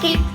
Keep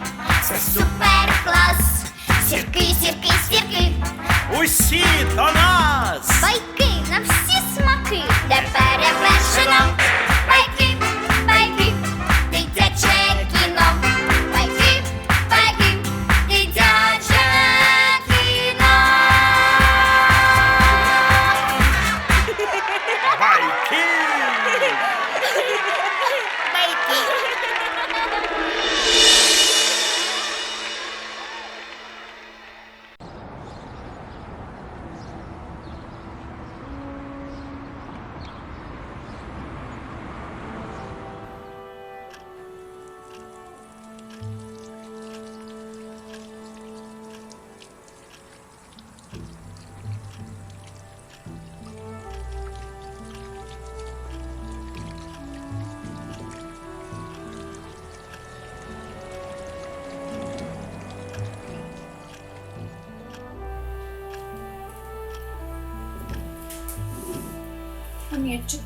Пам'ятчику,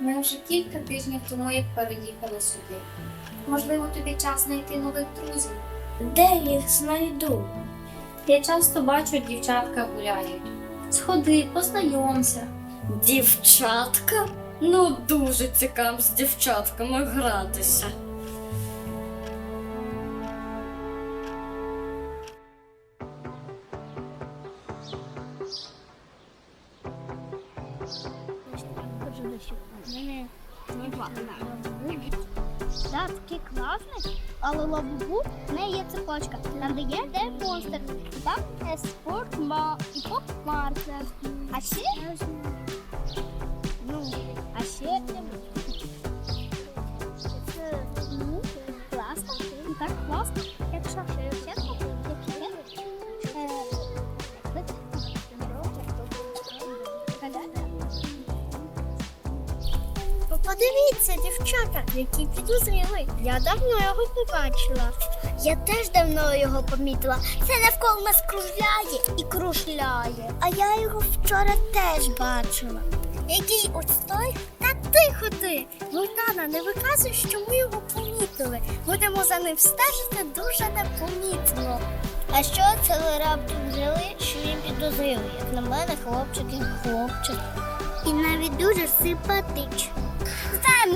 ми вже кілька тижнів тому як переїхали сюди. Можливо, тобі час знайти нових друзів. Де їх знайду? Я часто бачу, дівчатка гуляють. Сходи, познайомся. Дівчатка? Ну, дуже цікаво з дівчатками гратися. Да, такий класний, але лабубу не є цепочка. Там де є де монстр. Там є спорт і поп маркер. А ще ну, а ще ну, класно. Ну, Так класно. Дівчата, який підозрілий. Я давно його побачила. Я теж давно його помітила. Це навколо нас кружляє і кружляє. А я його вчора теж бачила. Який ось той? Та тихо ти! Богдана, не виказуй, що ми його помітили. Будемо за ним стежити дуже непомітно. А що це ви раптом взяли, що він підозрілий? Як на мене, хлопчик і хлопчик. І навіть дуже симпатичний.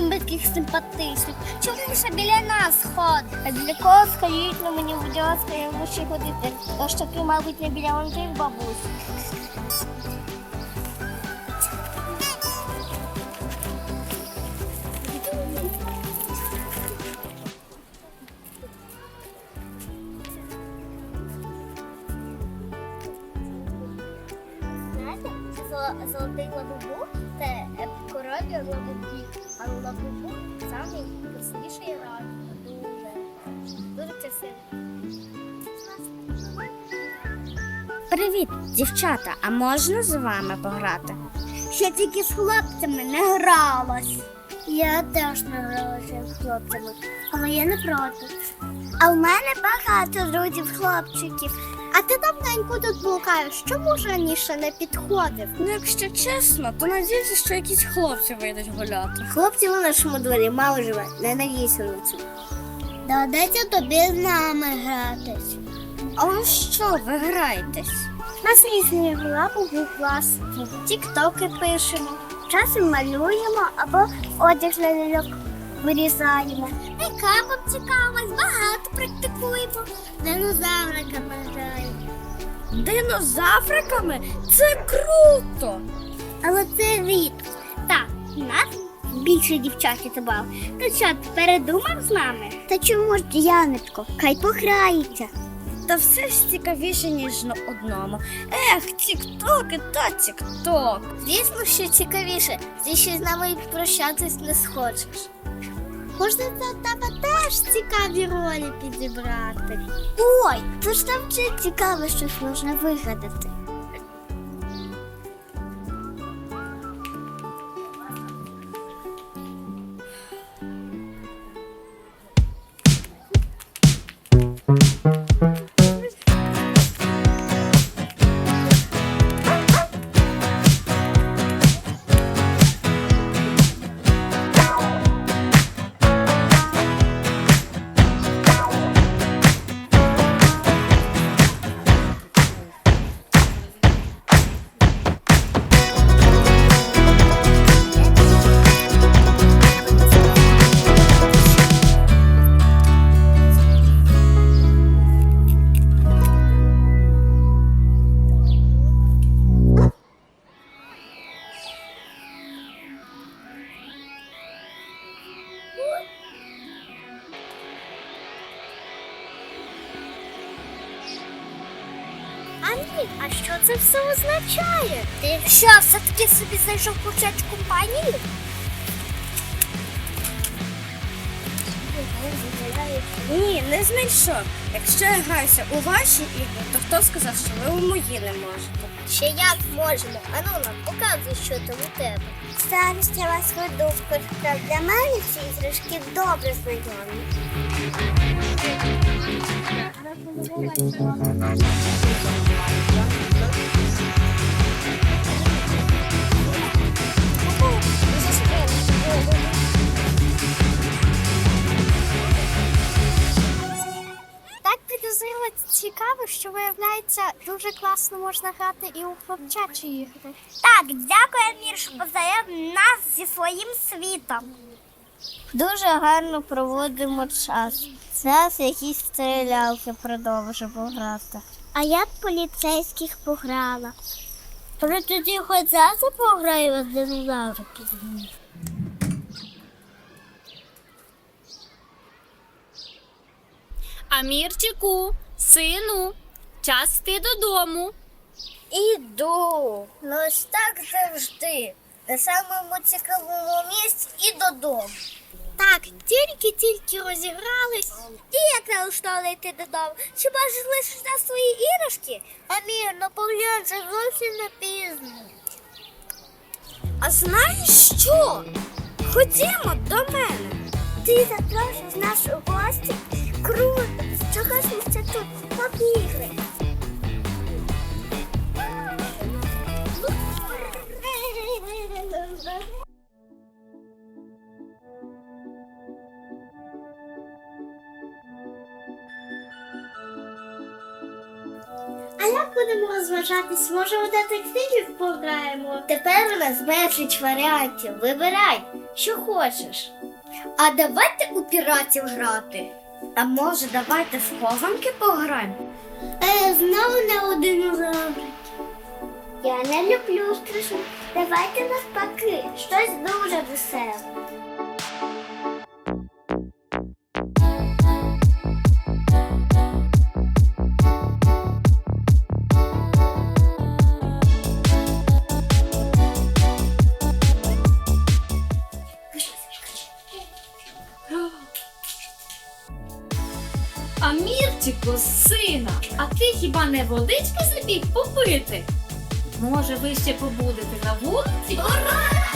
Ми таких симпатичних. Чому ще біля нас ходить? А для кого скажіть ну мені, будь ласка, я мушу ходити. Тож таки, мабуть, не біля вон тих бабусь. Знаєте, золотий лабубу це е, король лабубів, а лабубу самий красивіший рай. Дуже, дуже красивий. Привіт, дівчата, а можна з вами пограти? Ще тільки з хлопцями не гралась. Я теж не гралася з хлопцями, але я не проти. А в мене багато друзів хлопчиків. А ти давненько тут блукаєш. Чому ж раніше не підходив? Ну, якщо чесно, то надіюся, що якісь хлопці вийдуть гуляти. Хлопці в нашому дворі мало живе, не надійся на це. Доведеться тобі з нами гратись. А у що ви граєтесь? У нас різні лапу клас, тіктоки пишемо, часом малюємо або одяг на ляльок вирізаємо. Мейкапом цікавимось, багато практикуємо. Динозавриками граємо. Динозавриками? Це круто! Але це рідко. Так, нас більше дівчат забав. То що, ти передумав з нами? Та чому ж, Яночко, хай пограється. Та все ж цікавіше, ніж на одному. Ех, тік-токи та тік-ток. Звісно, що цікавіше, ти ще з нами прощатись не схочеш. Можна це тебе теж цікаві ролі підібрати. Ой, то ж там ще цікаво щось можна вигадати. Андрій, а що це все означає? Ти що, все-таки собі знайшов почать компанію? Ні, не знайшов. Якщо я граюся у ваші ігри, то хто сказав, що ви у мої не можете? Ще як можемо. Ану нам показуй, що там у тебе. Зараз я вас веду в. Для мене ці іграшки добре знайомі. цікаво, що виявляється, дуже класно можна грати і у хлопчачі ігри. Так, дякую, Амір, що познайомив нас зі своїм світом. Дуже гарно проводимо час. Зараз якісь стрілялки продовжимо грати. А я б поліцейських пограла. Але тоді хоч зараз пограю з динозавриків. Амірчику, сину, час йти додому. Іду. Ну ось так завжди. На самому цікавому місці і додому. Так, тільки-тільки розігрались. І як налаштовано йти додому? Хіба ж лишиш на свої іграшки? Амір, ну поглянь, це зовсім не пізно. А знаєш що? Ходімо до мене. Ти запрошуєш нас у гості? Круто! Чого ж ми тут побігли? А як будемо розважатись? Може, у детективів пограємо? Тепер у нас безліч варіантів. Вибирай, що хочеш. А давайте у піратів грати. А може, давайте в хованки пограємо? Е, знову не один завжди. Я не люблю страшно. Давайте навпаки, щось дуже веселе. Хіба не водички собі попити? Може, ви ще побудете на вулиці? Ура!